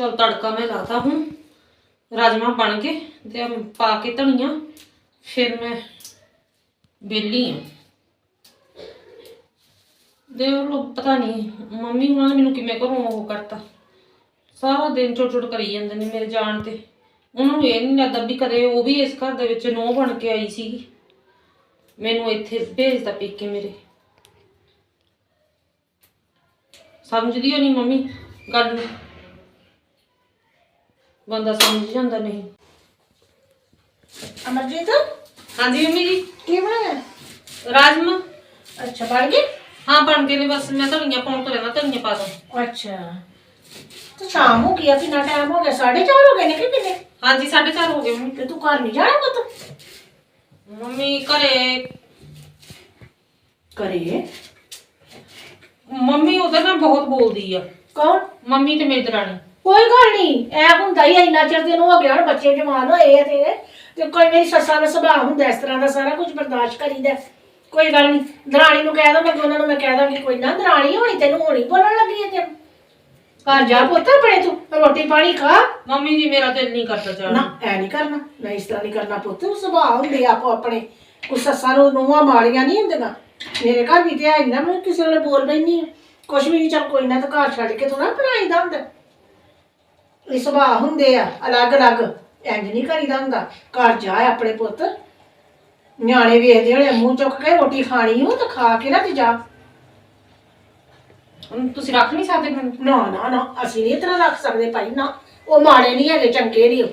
ਚਲ ਤੜਕਾ ਮੈਂ ਲਾਤਾ ਹੁਣ, ਰਾਜਮਾ ਬਣ ਗਏ ਤੇ ਪਾ ਕੇ ਧਨੀਆ, ਫਿਰ ਮੈਂ ਬੇਲੀ ਆ। ਦੇ ਉਹ ਪਤਾ ਨਹੀਂ ਮੰਮੀ ਉਹਨਾਂ ਨੇ ਮੈਨੂੰ ਕਿਵੇਂ ਘਰੋਂ ਉਹ ਕਰਤਾ। ਸਾਰਾ ਦਿਨ ਛੋਟ ਛੋਟ ਕਰੀ ਜਾਂਦੇ ਨੇ ਮੇਰੇ ਜਾਣ ਤੇ। ਉਹਨਾਂ ਨੂੰ ਇਹ ਨਹੀਂ ਲੱਗਦਾ ਵੀ ਕਦੇ ਉਹ ਵੀ ਇਸ ਘਰ ਦੇ ਵਿੱਚ ਨੋ ਬਣ ਕੇ ਆਈ ਸੀਗੀ। ਮੈਨੂੰ ਇੱਥੇ ਭੇਜਦਾ ਪੇਕੇ ਮੇਰੇ। ਸਮਝਦੀ ਹੋ ਨਹੀਂ ਮੰਮੀ ਗੱਲ ਬੰਦਾ ਸਮਝ ਜਾਂਦਾ ਨਹੀਂ। ਅਮਰਜੀਤ? ਹਾਂਜੀ ਮੰਮੀ ਜੀ। ਕੀ ਬਣਾਇਆ? ਰਾਜਮਾ। ਅੱਛਾ ਬਣ ਗਈ ਹਾਂ ਬਣ ਗਏ ਨੇ ਬਸ ਮੈਂ ਧਨੀਆ ਪਾਉਣ ਤੋਂ ਰਹਿਣਾ ਧਨੀਆ ਪਾ ਦਾਂ ਅੱਛਾ। ਤੇ ਸ਼ਾਮ ਹੋ ਗਈ ਆ ਕਿੰਨਾ ਟਾਈਮ ਹੋ ਗਿਆ? 4:30 ਹੋ ਗਏ ਨੇ ਕਿ ਕਿੰਨੇ? ਹਾਂਜੀ 4:30 ਹੋ ਗਏ ਮੰਮੀ। ਤੇ ਤੂੰ ਘਰ ਨਹੀਂ ਜਾਣਾ ਪੁੱਤ? ਮੰਮੀ ਘਰੇ। ਕਰੇ ਮੰਮੀ ਉਹਦੇ ਨਾਲ ਬਹੁਤ ਬੋਲਦੀ ਆ। ਕੌਣ? ਮੰਮੀ ਤੇ ਮੇਰੀ ਦਰਾਣੀ। ਕੋਈ ਗੱਲ ਨਹੀਂ ਐ ਹੁੰਦਾ ਹੀ ਆ, ਇੰਨਾ ਚਿਰ ਦੇ ਨੂੰ ਹੋ ਗਿਆ ਹੁਣ ਬੱਚੇ ਜਵਾਨ ਹੋਏ ਆ ਤੇ ਤੇ ਕੋਈ ਮੇਰੀ ਸੱਸਾਂ ਦਾ ਸੁਭਾਅ ਹੁੰਦਾ ਇਸ ਤਰ੍ਹਾਂ ਦਾ ਸਾਰਾ ਕੁਝ ਬਰਦਾਸ਼ਤ ਕਰੀਦਾ। ਕੋਈ ਗੱਲ ਨਹੀਂ ਦਰਾਣੀ ਨੂੰ ਕਹਿ ਦੋ ਮੈਂ ਉਹਨਾਂ ਨੂੰ ਮੈਂ ਕਹਿ ਦਾਂਗੀ ਕੋਈ ਨਾ ਦਰਾਣੀ ਹੋਣੀ ਤੈਨੂੰ ਹੋਣੀ ਬੋਲਣ ਲੱਗੀ ਤੈਨੂੰ। ਘਰ ਜਾ ਪੁੱਤ ਬੜੇ ਤੂੰ ਰੋਟੀ ਪਾਣੀ ਖਾ। ਮੰਮੀ ਜੀ ਮੇਰਾ ਦਿਲ ਨਹੀਂ ਕਰਦਾ ਨਾ ਐ ਨਹੀਂ ਕਰਨਾ ਨਾ ਇਸ ਤਰ੍ਹਾਂ ਨਹੀਂ ਕਰਨਾ ਪੁੱਤ ਸੁਭਾਅ ਹੁੰਦੇ ਆ ਆਪੋ ਆਪਣੇ। ਕੋ ਸੱਸਾਂ ਨੂੰ ਨੂੰਹਾਂ ਮਾੜੀਆਂ ਨਹੀਂ ਹੁੰਦੀਆਂ। ਮੇਰੇ ਘਰ ਵੀ ਤੇ ਆਈ ਨਾ ਮੈਂ ਕਿਸੇ ਵੇਲੇ ਬੋਲ ਬੈਣੀ ਕੁਛ ਵੀ ਨਹੀਂ ਚੱਲ ਕੋਈ ਨਾ ਤਾਂ ਘਰ ਛੱਡ ਕੇ ਥੋੜਾ ਬਣਾਈਦਾ ਹੁੰਦਾ। ਇਹ ਸੁਭਾਅ ਹੁੰਦੇ ਆ ਅਲੱਗ-ਅਲੱਗ ਇੰਜ ਨਹੀਂ ਕਰੀਦਾ ਹੁੰਦਾ। ਘਰ ਜਾ ਆਪਣੇ ਪੁੱਤ ਨਿਆਣੇ ਵੇਖਦੇ ਹੋਣੇ ਮੂੰਹ ਚੁੱਕ ਕੇ ਰੋਟੀ ਖਾਣੀ ਹੋ ਤਾਂ ਖਾ ਕੇ ਨਾ ਤੇ ਜਾ। ਹੁਣ ਤੁਸੀਂ ਰੱਖ ਨਹੀਂ ਸਕਦੇ ਮੈਨੂੰ ਨਾ ਨਾ ਨਾ ਅਸੀਂ ਨਹੀਂ ਤਰ੍ਹਾਂ ਰੱਖ ਸਕਦੇ ਭਾਈ ਨਾ। ਉਹ ਮਾੜੇ ਨਹੀਂ ਹੈਗੇ ਚੰਗੇ ਨਹੀਂ ਉਹ।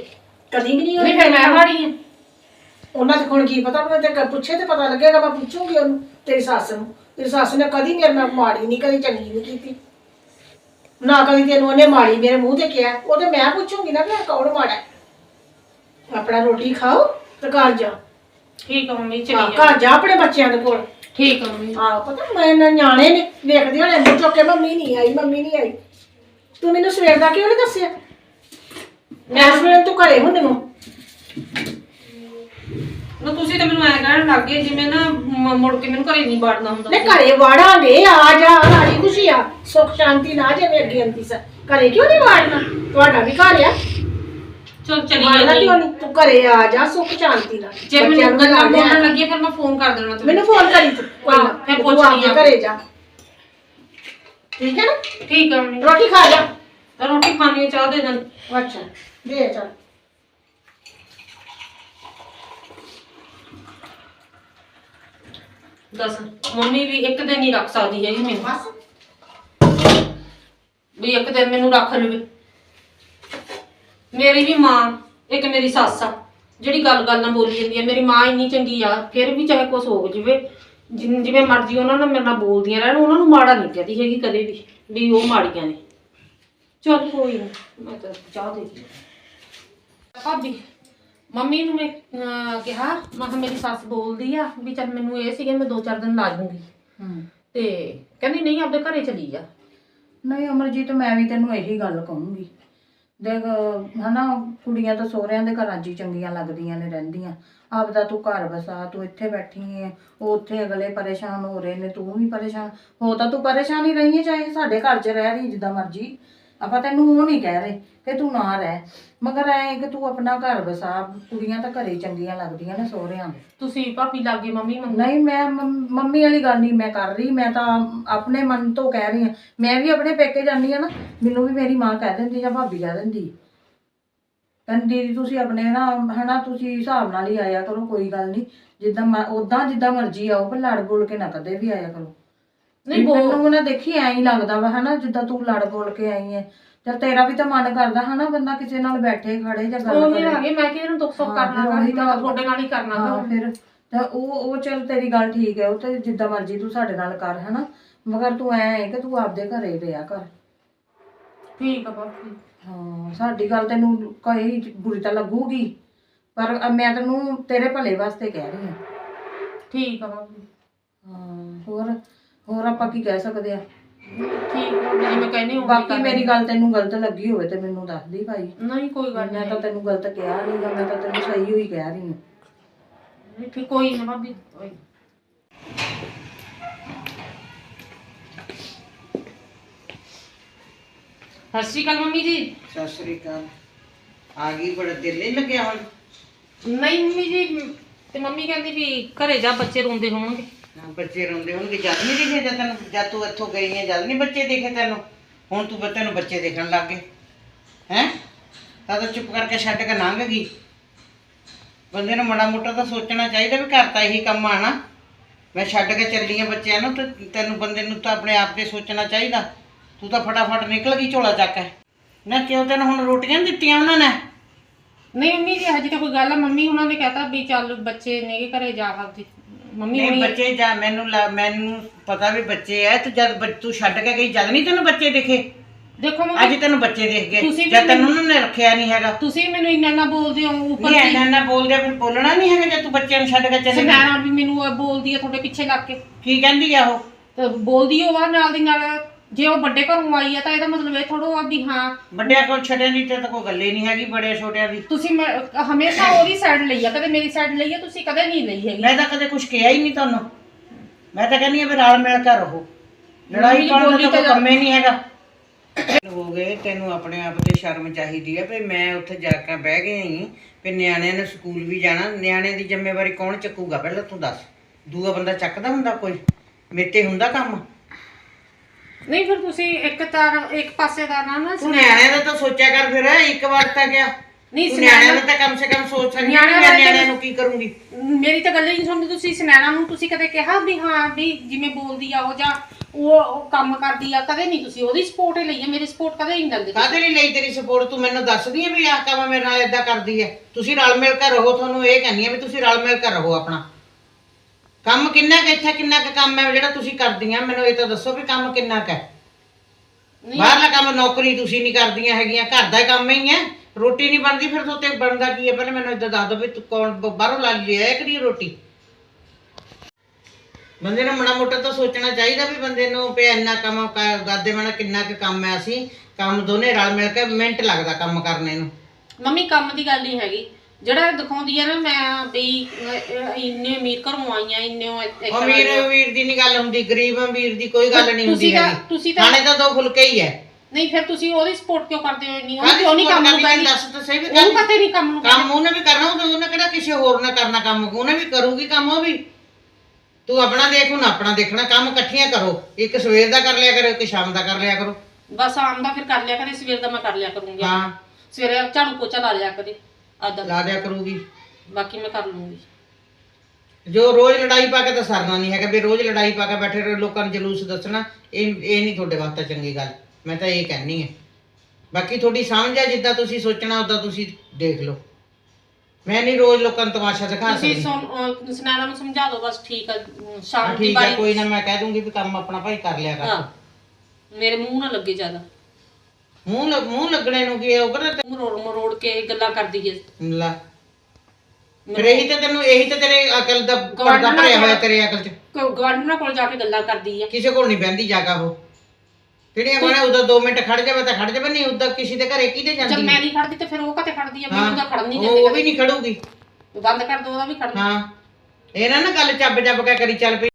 ਕਦੀ ਵੀ ਨਹੀਂ ਨਹੀਂ ਫਿਰ ਮੈਂ ਮਾੜੀ ਆ। ਉਹਨਾਂ ਦੇ ਕੋਲ ਕੀ ਪਤਾ ਮੈਂ ਤੇ ਕ- ਪੁੱਛੇ ਤੇ ਪਤਾ ਲੱਗੇਗਾ ਮੈਂ ਪੁੱਛੂਗੀ ਉਹਨੂੰ ਤੇਰੀ ਸੱਸ ਨੂੰ। ਤੇਰੀ ਸੱਸ ਨੇ ਕਦੀ ਮੇਰੇ ਨਾਲ ਮਾੜੀ ਨਹੀਂ ਕਦੀ ਚੰਗੀ ਨਹੀਂ ਕੀਤੀ। ਨਾ ਕਦੀ ਤੈਨੂੰ ਉਹਨੇ ਮਾੜੀ ਮੇਰੇ ਮੂੰਹ ਤੇ ਕਿਹਾ ਉਹ ਤੇ ਮੈਂ ਪੁੱਛੂਗੀ ਨਾ ਕਿ ਕੌਣ ਮਾੜਾ ਹੈ। ਆਪਣਾ ਰੋਟੀ ਖਾਓ ਤੇ ਘਰ ਜਾ ਠੀਕ ਆ ਮੰਮੀ ਹਾਂ, ਚਲੀ ਜਾ ਘਰ ਜਾ ਆਪਣੇ ਬੱਚਿਆਂ ਦੇ ਕੋਲ। ਠੀਕ ਆ ਮੰਮੀ। ਆਹ ਪਤਾ ਮੈਂ ਨਾ ਨਿਆਣੇ ਨੇ ਵੇਖਦੇ ਹੋਣੇ ਮੂੰਹ ਚੁੱਕ ਕੇ ਮੰਮੀ ਨਹੀਂ ਆਈ ਮੰਮੀ ਨਹੀਂ ਆਈ। ਤੂੰ ਮੈਨੂੰ ਸਵੇਰ ਦਾ ਕਿਉਂ ਨਹੀਂ ਦੱਸਿਆ? ਮੈਂ ਸਵੇਰ ਤੂੰ ਘਰੇ ਹੁੰਦੀ ਨੂੰ। ਨਾ ਤੁਸੀਂ ਤਾਂ ਮੈਨੂੰ ਐਂ ਕਹਿਣ ਲੱਗ ਗਏ ਜਿਵੇਂ ਨਾ ਮ- ਮੁੜ ਕੇ ਮੈਨੂੰ ਘਰੇ ਨਹੀਂ ਵੜਨਾ ਹੁੰਦਾ ਨੇ ਘਰੇ ਵਾੜਾਂਗੇ ਆ ਜਾ। ਸੁਖ ਸ਼ਾਂਤੀ ਨਾ ਜਿਵੇਂ ਅੱਗੇ ਆਂਦੀ ਸਾ ਘਰੇ ਕਿਉਂ ਨਹੀਂ ਵਾੜਨਾ? ਤੁਹਾਡਾ ਵੀ ਘਰ ਆ। ਚਲ ਚਲੀ ਵਾੜਨਾ ਜਾਂਦੀ। ਕਿਉਂ ਨਹੀਂ? ਤੂੰ ਘਰੇ ਆ ਜਾ ਸੁਖ ਸ਼ਾਂਤੀ ਨਾਲ। ਜੇ ਬੱਚਿਆਂ ਮੈਨੂੰ ਨੂੰ ਗੱਲਾਂ ਲਿਆ। ਬੋਲਣ ਲੱਗੀ ਫਿਰ ਮੈਂ ਫੋਨ ਕਰ ਦੇਣਾ ਤੁਹਾਨੂੰ। ਮੈਨੂੰ ਫੋਨ ਕਰੀ ਤੂੰ। ਕੋਈ ਹਾਂ, ਫਿਰ ਤੂੰ ਪੁੱਛ ਆਪਦੇ ਆ। ਘਰੇ ਜਾ। ਠੀਕ ਹੈ ਨਾ? ਠੀਕ ਆ ਮੰਮੀ। ਰੋਟੀ ਖਾ ਜਾ। ਤਾਂ ਰੋਟੀ ਖਾਣੀ ਹੈ ਚਾਹ ਦੇ ਦੇਣ ਅੱਛਾ ਦੇ ਚੱਲ ਦੱਸ ਮੰਮੀ ਵੀ ਇੱਕ ਦਿਨ ਨਹੀਂ ਰੱਖ ਸਕਦੀ ਹੈਗੀ ਮੈਨੂੰ। ਬਸ। ਵੀ ਇੱਕ ਦਿਨ ਮੈਨੂੰ ਰੱਖ ਲਵੇ। ਮੇਰੀ ਵੀ ਮਾਂ ਇੱਕ ਮੇਰੀ ਸੱਸ ਆ ਜਿਹੜੀ ਗੱਲ ਗੱਲ ਨਾਲ ਬੋਲੀ ਜਾਂਦੀ ਹੈ ਮੇਰੀ ਮਾਂ ਇੰਨੀ ਚੰਗੀ ਆ ਫਿਰ ਵੀ ਚਾਹੇ ਕੁਛ ਹੋ ਜਾਵੇ ਜਿਨ- ਜਿਵੇਂ ਮਰਜ਼ੀ ਉਹਨਾਂ ਨਾਲ ਮੇਰੇ ਨਾਲ ਬੋਲਦੀਆਂ ਰਹਿਣ ਉਹਨਾਂ ਨੂੰ ਮਾੜਾ ਨਹੀਂ ਕਹਦੀ ਹੈਗੀ ਕਦੇ ਵੀ ਵੀ ਉਹ ਮਾੜੀਆਂ ਨੇ। ਚਲ ਕੋਈ ਨਾ ਮੈਂ ਤਾਂ ਚਾਹ ਦੇ ਦੀ ਭਾਬੀ ਮੰਮੀ ਨੂੰ ਮੈਂ ਅਹ, ਕਿਹਾ ਮੈਂ ਕਿਹਾ ਮੇਰੀ ਸੱਸ ਬੋਲਦੀ ਆ ਵੀ ਚੱਲ ਮੈਨੂੰ ਇਹ ਸੀਗਾ ਮੈਂ ਦੋ ਚਾਰ ਦਿਨ ਲਾ ਜੂੰਗੀ। ਤੇ ਕਹਿੰਦੀ ਨਹੀਂ ਆਪਦੇ ਘਰੇ ਚਲੀ ਜਾ। ਨਹੀਂ ਅਮਰਜੀਤ, ਮੈਂ ਵੀ ਤੈਨੂੰ ਇਹੀ ਗੱਲ ਕਹੂੰਗੀ। ਦੇਖ, ਹਨਾ, ਕੁੜੀਆਂ ਤਾਂ ਸੋਹਰਿਆਂ ਦੇ ਘਰਾਂ 'ਚ ਹੀ ਚੰਗੀਆਂ ਲੱਗਦੀਆਂ ਨੇ, ਰਹਿੰਦੀਆਂ। ਆਪਦਾ ਤੂੰ ਘਰ ਵਸਾ, ਤੂੰ ਇੱਥੇ ਬੈਠੀ ਹੈ ਉਹ ਉੱਥੇ ਅਗਲੇ ਪਰੇਸ਼ਾਨ ਹੋ ਰਹੇ ਨੇ, ਤੂੰ ਵੀ ਪਰੇਸ਼ਾਨ। ਹੋ ਤਾਂ ਤੂੰ ਪਰੇਸ਼ਾਨ ਹੀ ਰਹੀ ਹੈ ਚਾਹੇ ਸਾਡੇ ਘਰ 'ਚ ਰਹਿ ਰਹੀ ਜਿੱਦਾਂ ਮਰਜ਼ੀ। ਆਪਾਂ ਤੈਨੂੰ ਉਹ ਨਹੀਂ ਕਹਿ ਰਹੇ। ਕਿ ਤੂੰ ਨਾ ਰਹਿ। ਮਗਰ ਐ ਕਿ ਤੂੰ ਆਪਣਾ ਘਰ ਵਸਾ ਕੁੜੀਆਂ ਤਾਂ ਘਰੇ ਚੰਗੀਆਂ ਲੱਗਦੀਆਂ ਨੇ ਸਹੁਰਿਆਂ ਦੇ। ਤੁਸੀਂ ਭਾਬੀ ਲਾਗੇ ਮੰਮੀ ਮੰਗ। ਨਹੀਂ ਮੈਂ ਮੰਮ- ਮੰਮੀ ਵਾਲੀ ਗੱਲ ਨਹੀਂ ਮੈਂ ਕਰ ਰਹੀ ਮੈਂ ਤਾਂ ਆਪਣੇ ਮਨ ਤੋਂ ਕਹਿ ਰਹੀ ਹਾਂ। ਮੈਂ ਵੀ ਆਪਣੇ ਪੇਕੇ ਜਾਂਦੀ ਆ ਨਾ ਮੈਨੂੰ ਵੀ ਮੇਰੀ ਮਾਂ ਕਹਿ ਦਿੰਦੀ ਜਾਂ ਭਾਬੀ ਕਹਿ ਦਿੰਦੀ। ਕਹਿੰਦੀ ਦੀਦੀ ਤੁਸੀਂ ਆਪਣੇ ਨਾ ਹਨਾ ਤੁਸੀਂ ਹਿਸਾਬ ਨਾਲ ਹੀ ਆਇਆ ਕਰੋ ਕੋਈ ਗੱਲ ਨਹੀਂ। ਜਿੱਦਾਂ ਉਦਾਂ ਜਿੱਦਾਂ ਮਰਜ਼ੀ ਆਓ ਪਰ ਲੜ ਬੋਲ ਕੇ ਨਾ ਕਦੇ ਵੀ ਆਇਆ ਕਰੋ। ਨਹੀਂ ਨਹੀਂ ਬੋ ਮੈਨੂੰ ਨਾ ਦੇਖੀ ਐਂ ਹੀ ਲੱਗਦਾ ਵਾ ਹਨਾ ਜਿੱਦਾਂ ਤੂੰ ਲੜ ਬੋਲ ਕੇ ਆਈ ਹੈ ਤੇ ਤੇਰਾ ਵੀ ਤਾਂ ਮਨ ਕਰਦਾ ਹਨਾ ਬੰਦਾ ਕਿਸੇ ਨਾਲ ਬੈਠੇ ਖੜੇ ਜਾਂ ਗੱਲ ਕਰੇ। ਨਹੀਂ ਹੈਗੇ ਮੈਂ ਕਿਹਨੂੰ ਦੁੱਖ ਸੁੱਖ ਹਾਂ, ਕਰਨਾ ਫਿਰ ਉਹੀ ਤਾਂ ਤਾਂ- ਤੁਹਾਡੇ ਨਾਲ ਹੀ ਕਰਨਾ ਹਾਂ ਗਾ। ਫਿਰ ਤਾਂ ਉਹ ਉਹ ਚਲ ਤੇਰੀ ਗੱਲ ਠੀਕ ਹੈ ਉਹ ਤੇ ਜਿੱਦਾਂ ਮਰਜ਼ੀ ਤੂੰ ਸਾਡੇ ਨਾਲ ਕਰ ਹਨਾ। ਮਗਰ ਤੂੰ ਐ ਹੈ ਕਿ ਤੂੰ ਆਪਦੇ ਘਰੇ ਰਿਹਾ ਕਰ। ਠੀਕ ਆ ਭਾਬੀ ਹਾਂ ਸਾਡੀ ਗੱਲ ਤੈਨੂੰ ਕਹੀ ਬੁਰੀ ਤਾਂ ਲੱਗੂਗੀ। ਪਰ ਮੈਂ ਤੈਨੂੰ ਤੇਰੇ ਭਲੇ ਵਾਸਤੇ ਕਹਿ ਰਹੀ ਹਾਂ। ਠੀਕ ਆ ਭਾਬੀ ਹਾਂ ਹੋਰ ਹੋਰ ਆਪਾਂ ਕੀ ਕਹਿ ਸਕਦੇ ਆ? ਠੀਕ ਆ ਜਿਵੇਂ ਮੈਂ ਕਹਿੰਦੀ ਹਾਂ ਬਾਕੀ ਮੇਰੀ ਗੱਲ ਤੈਨੂੰ ਗਲਤ ਲੱਗੀ ਹੋਵੇ ਤੇ ਮੈਨੂੰ ਦੱਸ ਦੀ ਭਾਈ। ਨਹੀਂ ਕੋਈ ਗੱਲ ਮੈਂ ਨਹੀਂ। ਤਾਂ ਤੈਨੂੰ ਗਲਤ ਕਿਹਾ ਨਹੀਂਗਾ ਮੈਂ ਤਾਂ ਤੈਨੂੰ ਸਹੀ ਹੋਈ ਕਹਿ ਰਹੀ ਹਾਂ। ਨਹੀਂ, ਠੀਕ ਕੋਈ ਨਾ ਭਾਬੀ ਕੋਈ। ਸਤਿ ਸ਼੍ਰੀ ਅਕਾਲ ਮੰਮੀ ਜੀ। ਸਤਿ ਸ੍ਰੀ ਅਕਾਲ। ਆ ਗਈ ਬੜਾ ਦਿਲ ਨਹੀਂ ਲੱਗਿਆ ਹੁਣ? ਨਹੀਂ ਮੰਮੀ ਜੀ ਤੇ ਮੰਮੀ ਕਹਿੰਦੀ ਵੀ ਘਰੇ ਜਾ ਬੱਚੇ ਰੋਂਦੇ ਹੋਣਗੇ। ਹਾਂ, ਬੱਚੇ ਰੋਂਦੇ ਹੋਣਗੇ ਜਦ ਨਹੀਂ ਦਿਖੇ ਜਦ ਤੈਨੂੰ ਜਦ ਤੂੰ ਇੱਥੋਂ ਗਈ ਹੈ ਜਦ ਨਹੀਂ ਬੱਚੇ ਦੇਖੇ ਤੈਨੂੰ ਹੁਣ ਤੂੰ ਬੱਚੇ ਨੂੰ ਬੱਚੇ ਦੇਖਣ ਲੱਗ ਗਏ। ਹੈ? ਤਾਂ ਤਾਂ ਚੁੱਪ ਕਰਕੇ ਛੱਡ ਕੇ ਲੰਘ ਗਈ। ਬੰਦੇ ਨੂੰ ਮਾੜਾ ਮੋਟਾ ਤਾਂ ਸੋਚਣਾ ਚਾਹੀਦਾ ਵੀ ਘਰ ਤਾਂ ਇਹੀ ਕੰਮ ਆਣਾ ਮੈਂ ਛੱਡ ਕੇ ਚੱਲੀ ਆ ਬੱਚਿਆਂ ਨੂੰ ਤੇ ਤੈਨੂੰ ਬੰਦੇ ਨੂੰ ਤਾਂ ਆਪਣੇ ਆਪ ਤੇ ਸੋਚਣਾ ਚਾਹੀਦਾ। ਤੂੰ ਤਾਂ ਫਟਾਫਟ ਨਿਕਲ ਗਈ ਝੋਲਾ ਚੱਕ ਕੇ। ਨਾ ਕਿਉਂ ਤੈਨੂੰ ਹੁਣ ਰੋਟੀਆਂ ਨੀ ਦਿੱਤੀਆਂ ਉਹਨਾਂ ਨੇ? ਨਹੀਂ ਮੰਮੀ ਜੀ ਹਜੇ ਤਾਂ ਕੋਈ ਗੱਲ ਆ। ਮੰਮੀ ਉਹਨਾਂ ਨੇ ਕਹਤਾ ਵੀ ਚੱਲ ਬੱਚੇ ਨੇਗੇ ਘਰੇ ਜਾ ਆਪਦੇ। ਮੰਮੀ ਨਹੀਂ ਹੁਣੀ ਬੱਚੇ ਜਾ ਮੈਨੂੰ ਲਾ- ਮੈਨੂੰ ਪਤਾ ਵੀ ਬੱਚੇ ਐ ਤੂੰ ਜਦ ਬੱਚ- ਤੂੰ ਛੱਡ ਕੇ ਗਈ ਜਦ ਨਹੀਂ ਤੈਨੂੰ ਬੱਚੇ ਦਿਖੇ? ਦੇਖੋ ਮੰਮੀ ਅੱਜ ਤੈਨੂੰ ਬੱਚੇ ਦਿਖ ਗਏ ਵੀ ਜਦ ਤੈਨੂੰ ਉਹਨਾਂ ਨੇ ਰੱਖਿਆ ਨਹੀਂ ਹੈਗਾ। ਤੁਸੀਂ ਮੈਨੂੰ ਇੰਨਾ ਨਾ ਬੋਲਦੇ ਹੋ ਉੱਪਰ ਨਹੀਂ ਐਨਾ ਐਨਾ ਬੋਲਦੇ ਫਿਰ ਬੋਲਣਾ ਨਹੀਂ ਹੈਗਾ ਜੇ ਤੂੰ ਬੱਚਿਆਂ ਨੂੰ ਛੱਡ ਕੇ ਚਲੇ ਗਈ। ਸਨਾਰਾ ਵੀ ਮੈਨੂੰ ਬੋਲਦੀ ਆ ਤੁਹਾਡੇ ਪਿੱਛੇ ਲੱਗ ਕੇ। ਕੀ ਕਹਿੰਦੀ ਆ ਉਹ? ਤੇ ਬੋਲਦੀ ਉਹ ਵਾ ਨਾਲ ਦੀ ਨਾਲ ਜੇ ਉਹ ਵੱਡੇ ਘਰੋਂ ਆਈ ਆ ਤਾਂ ਇਹਦਾ ਮਤਲਬ ਇਹ ਥੋੜੋ ਆ ਵੀ ਹਾਂ। ਵੱਡਿਆਂ ਕੋਲ ਛੱਡਣ ਦੀ ਤੇ ਕੋਈ ਗੱਲ ਨਹੀਂ ਹੈਗੀ ਬੜੇ ਛੋਟਿਆਂ ਦੀ। ਤੁਸੀਂ ਮੈਂ- ਹਮੇਸ਼ਾ ਉਹਦੀ ਸਾਈਡ ਲਈ ਆ ਕਦੇ ਮੇਰੀ ਸਾਈਡ ਲਈ ਆ ਤੁਸੀਂ ਕਦੇ ਨਹੀਂ ਲਈ ਹੈਗੀ। ਮੈਂ ਤਾਂ ਕਦੇ ਕੁਝ ਕਿਹਾ ਹੀ ਨਹੀਂ ਤੁਹਾਨੂੰ। ਮੈਂ ਤਾਂ ਕਹਿੰਦੀ ਆ ਵੀ ਰਲ ਮਿਲ ਕੇ ਰਹੋ। ਲੜਾਈ ਪਾਉਣ ਦਾ ਤਾਂ ਕੋਈ ਕੰਮ ਹੀ ਨਹੀਂ ਹੈਗਾ। ਹੋ ਗਏ ਤੈਨੂੰ ਆਪਣੇ ਆਪ ਤੇ ਸ਼ਰਮ ਚਾਹੀਦੀ ਹੈ ਵੀ ਮੈਂ ਉੱਥੇ ਜਾ ਕੇ ਬਹਿ ਗਈ ਵੀ ਨਿਆਣਿਆਂ ਨੇ ਸਕੂਲ ਵੀ ਜਾਣਾ। ਨਿਆਣੇ ਦੀ ਜ਼ਿੰਮੇਵਾਰੀ ਕੌਣ ਚੱਕੂਗਾ? ਪਹਿਲਾਂ ਤੂੰ ਦੱਸ। ਦੂਆ ਬੰਦਾ ਚੱਕਦਾ ਹੁੰਦਾ ਕੋਈ? ਮੇਤੇ ਹੁੰਦਾ ਕੰਮ? ਨਹੀਂ ਫਿਰ ਤੁਸੀਂ ਇੱਕ ਤਾਰ ਇੱਕ ਪਾਸੇ ਦਾ ਨਾ ਨਾ ਤੂੰ ਨਿਆਣਿਆਂ ਦਾ ਤਾਂ ਸੋਚਿਆ ਕਰ ਫਿਰ ਇੱਕ ਵਾਰ ਤਾਂ ਗਿਆ। ਨਹੀਂ ਤੂੰ ਨਿਆਣਿਆਂ ਦਾ ਤਾਂ ਕਮ ਸੇ ਕਮ ਸੋਚ ਸਕਦੀ ਹੈ ਨਿਆਣਿਆਂ ਮੈਂ ਨੂੰ ਕੀ ਕਰੂੰਗੀ? ਮੇਰੀ ਤਾਂ ਗੱਲ ਹੀ ਨਹੀਂ ਸੁਣਦੀ ਤੁਸੀਂ ਸੁਨੈਣਾ ਨੂੰ ਤੁਸੀਂ ਕਦੇ ਕਿਹਾ ਵੀ ਹਾਂ ਵੀ ਜਿਵੇਂ ਬੋਲਦੀ ਆ ਉਹ ਜਾਂ ਉਹ ਉਹ ਕੰਮ ਕਰਦੀ ਆ ਕਦੇ ਨਹੀਂ ਤੁਸੀਂ ਉਹਦੀ ਸਪੋਰਟ ਹੀ ਲਈ ਹੈ ਮੇਰੀ ਸਪੋਰਟ ਕਦੇ ਨਹੀਂ ਲੈਂਦੇ ਕਾਹਦੇ ਲਈ ਲਈ ਤੇਰੀ ਸਪੋਰਟ ਤੂੰ ਮੈਨੂੰ ਦੱਸਦੀ ਹੈ ਵੀ ਆਹ ਕੰਮ ਮੇਰੇ ਨਾਲ ਇਦਾਂ ਕਰਦੀ ਹੈ ਤੁਸੀਂ ਰਲ ਮਿਲ ਕੇ ਰਹੋ ਤੁਹਾਨੂੰ ਇਹ ਕਹਿੰਦੀ ਹੈ ਵੀ ਤੁਸੀਂ ਰਲ ਮਿਲ ਕੇ ਰਹੋ ਆਪਣਾ। ਕੰਮ ਕਿੰਨਾ ਕੁ ਇੱਥੇ ਕਿੰਨਾ ਕੁ ਕੰਮ ਹੈ ਜਿਹੜਾ ਤੁਸੀਂ ਕਰਦੀਆਂ ਮੈਨੂੰ ਇਹ ਤਾਂ ਦੱਸੋ ਵੀ ਕੰਮ ਕਿੰਨਾ ਕੁ ਹੈ। ਨਹੀਂ। ਬਾਹਰਲਾ ਕੰਮ ਨੌਕਰੀ ਤੁਸੀਂ ਨਹੀਂ ਕਰਦੀਆਂ ਹੈਗੀਆਂ ਘਰ ਦਾ ਕੰਮ ਹੀ ਹੈ। ਰੋਟੀ ਨਹੀਂ ਬਣਦੀ ਫਿਰ ਤੋਂ ਤੇ ਬਣਦਾ ਕੀ ਹੈ? ਪਹਿਲਾਂ ਮੈਨੂੰ ਇਦਾਂ ਦੱਸ ਦਿਓ ਵੀ ਤੂੰ ਕੌਣ ਬ- ਬਾਹਰੋਂ ਲਾ ਲਿਆ ਕਰੀ ਰੋਟੀ? ਬੰਦੇ ਨੂੰ ਮਣਾ ਮੋਟਾ ਤਾਂ ਸੋਚਣਾ ਚਾਹੀਦਾ ਵੀ ਬੰਦੇ ਨੂੰ ਵੀ ਇੰਨਾ ਕੰਮ ਕਰ- ਦਾਦੇ ਮਣਾ ਕਿੰਨਾ ਕੁ ਕੰਮ ਹੈ ਅਸੀਂ। ਕੰਮ ਦੋਨੇ ਰਲ ਮਿਲ ਕੇ ਮਿੰਟ ਲੱਗਦਾ ਕੰਮ ਕਰਨੇ ਨੂੰ। ਮੰਮੀ ਕੰਮ ਦੀ ਗੱਲ ਨਹੀਂ ਹੈਗੀ। ਜਿਹੜਾ ਦਿਖਾਉਂਦੀ ਆ ਨਾ ਮੈਂ ਵੀ ਇੰਨੇ ਅਮੀਰ ਘਰੋਂ ਆਈਆਂ ਇੰਨੇ ਉਹ ਇੱਕ- ਇੱਕ- ਅਮੀਰ ਵੀਰ ਦੀ ਨਹੀਂ ਗੱਲ ਹੁੰਦੀ ਗਰੀਬ ਅਮੀਰ ਦੀ ਕੋਈ ਗੱਲ ਨਹੀਂ ਹੁੰਦੀ ਤੁਸੀਂ ਤਾਂ- ਹੈਗੀ। ਤੁਸੀਂ ਤਾਂ- ਖਾਣੇ ਤਾਂ ਦੋ ਫੁਲਕੇ ਹੀ ਹੈ ਨਹੀਂ ਫਿਰ ਤੁਸੀਂ ਉਹਦੀ ਸਪੋਰਟ ਕਿਉਂ ਕਰਦੇ ਹੋ ਨਹੀਂ ਉਹ ਕਾਹਦੀ ਕਿਉਂ ਨਹੀਂ ਕੰਮ ਨੂੰ support ਕਰਨੀ? ਕਹਿੰਦੀ ਦੱਸ ਤਾਂ ਸਹੀ ਵੀ ਉਹਨੂੰ ਪਤਾ ਹੀ ਨਹੀਂ ਕੰਮ ਨੂੰ ਕੰਮ ਉਹਨੇ ਵੀ ਕਰਨਾ ਉਹਨੇ ਉਹਨੇ ਕਿਹੜਾ ਕਿਸੇ ਹੋਰ ਨੇ ਕਰਨਾ ਕੰਮ? ਉਹਨੇ ਵੀ ਕਰੂਗੀ ਕੰਮ ਉਹ ਵੀ। ਤੂੰ ਆਪਣਾ ਦੇਖ ਹੁਣ ਆਪਣਾ ਦੇਖਣਾ ਕੰਮ ਇਕੱਠੀਆਂ ਕਰੋ। ਇੱਕ ਸਵੇਰ ਦਾ ਕਰ ਲਿਆ ਕਰੋ ਇੱਕ ਸ਼ਾਮ ਦਾ ਕਰ ਲਿਆ ਕਰੋ। ਬਸ ਆਮ ਦਾ ਫਿਰ ਕਰ ਲਿਆ ਕਰੇ ਸਵੇਰ ਦਾ ਮੈਂ ਕਰ ਲਿਆ ਕਰੂੰਗੀ। ਹਾਂ। ਸਵੇਰੇ ਝਾੜੂ ਪੋਚਾ ਲਾ ਲਿਆ ਕਰੇ। ਲਾ ਦਿਆ ਕਰੂਗੀ। ਬਾਕੀ ਮੈਂ ਕਰ ਲੂੰਗੀ। ਜੋ ਰੋਜ਼ ਲੜਾਈ ਪਾ ਕੇ ਤਾਂ ਸਰਨਾ ਨਹੀਂ ਹੈਗਾ ਵੀ ਰੋਜ਼ ਲੜਾਈ ਪਾ ਕੇ ਬੈਠੇ ਰਹੋ ਲੋਕਾਂ ਨੂੰ ਜਲੂਸ ਦੱਸਣਾ ਇਹ ਇਹ ਨਹੀਂ ਤੁਹਾਡੇ ਵਾਸਤੇ ਚੰਗੀ ਗੱਲ। ਮੈਂ ਤਾਂ ਇਹ ਕਹਿਣੀ ਹੈ। ਬਾਕੀ ਤੁਹਾਡੀ ਸਮਝ ਹੈ ਜਿੱਦਾਂ ਤੁਸੀਂ ਸੋਚਣਾ ਉਦਾਂ ਤੁਸੀਂ ਦੇਖ ਲਓ। ਮੈਂ ਨਹੀਂ ਰੋਜ਼ ਲੋਕਾਂ ਨੂੰ ਤਮਾਸ਼ਾ ਦਿਖਾ ਤੁਸੀਂ ਸਕਦੀ। ਸੁਣ ਸੁਨੈਣਾ ਨੂੰ ਸਮਝਾ ਦਿਓ ਬਸ ਠੀਕ ਆ ਅਮ, ਹਾਂ, ਸ਼ਾਮ ਦੀ ਠੀਕ ਹੈ ਬਾਰੀ। ਕੋਈ ਨਾ ਮੈਂ ਕਹਿ ਦੂੰਗੀ ਵੀ ਕੰਮ ਆਪਣਾ ਭਾਈ ਕਰ ਲਿਆ ਕਰ। ਹਾਂ। ਮੇਰੇ ਮੂੰਹ ਨਾ ਲੱਗੇ ਜ਼ਿਆਦਾ। ਮੂੰਹ ਲੱਗ- ਮੂੰਹ ਲੱਗਣੇ ਨੂੰ ਕੀ ਹੈ ਉਹ ਕਹਿੰਦਾ ਮੂੰਹ ਰੋੜ ਮਰੋੜ ਕੇ ਗੱਲਾਂ ਕਰਦੀ ਹੈ। ਲੈ। ਫਿਰ ਇਹੀ ਤਾਂ ਤੈਨੂੰ ਇਹੀ ਤਾਂ ਤੇਰੇ ਅਕਲ ਦਾ ਪਰਦਾ ਭਰਿਆ ਹੋਇਆ ਤੇਰੇ ਅਕਲ 'ਚ। ਗਵਾਂਢਣਾਂ ਕੋਲ ਜਾ ਕੇ ਗੱਲਾਂ ਕਰਦੀ ਆ ਕਿਸੇ ਕੋਲ ਨਹੀਂ ਬਹਿੰਦੀ ਜਾਗਾ ਉਹ। ਜਿਹੜੀਆਂ ਬਣੇ ਉਦੋਂ 2 ਮਿੰਟ ਖੜ ਜਾਵੇ ਤਾਂ ਖੜ ਜਾਵੇ ਨਹੀਂ ਉਦੋਂ ਕਿਸੇ ਦੇ ਘਰੇ ਕਿਹਦੇ ਜਦ ਜਾਂਦੀ ਮੈਂ ਨਹੀਂ ਖੜਦੀ ਤੇ ਫਿਰ ਉਹ ਕਤੇ ਖੜਦੀ ਆ ਮੈਨੂੰ ਤਾਂ ਖੜਨ ਨਹੀਂ ਉਹ ਉਹ ਵੀ ਨਹੀਂ ਖੜੂਗੀ। ਦਿੰਦੀ ਬੰਦ ਕਰ ਦੋ ਉਹਦਾ ਵੀ ਖੜਨਾ। ਹਾਂ। ਇਹ ਨਾ ਨਾ ਗੱਲ ਚੱਬ ਚੱਬ ਕੇ ਕਰੀ ਚੱਲ ਪਈ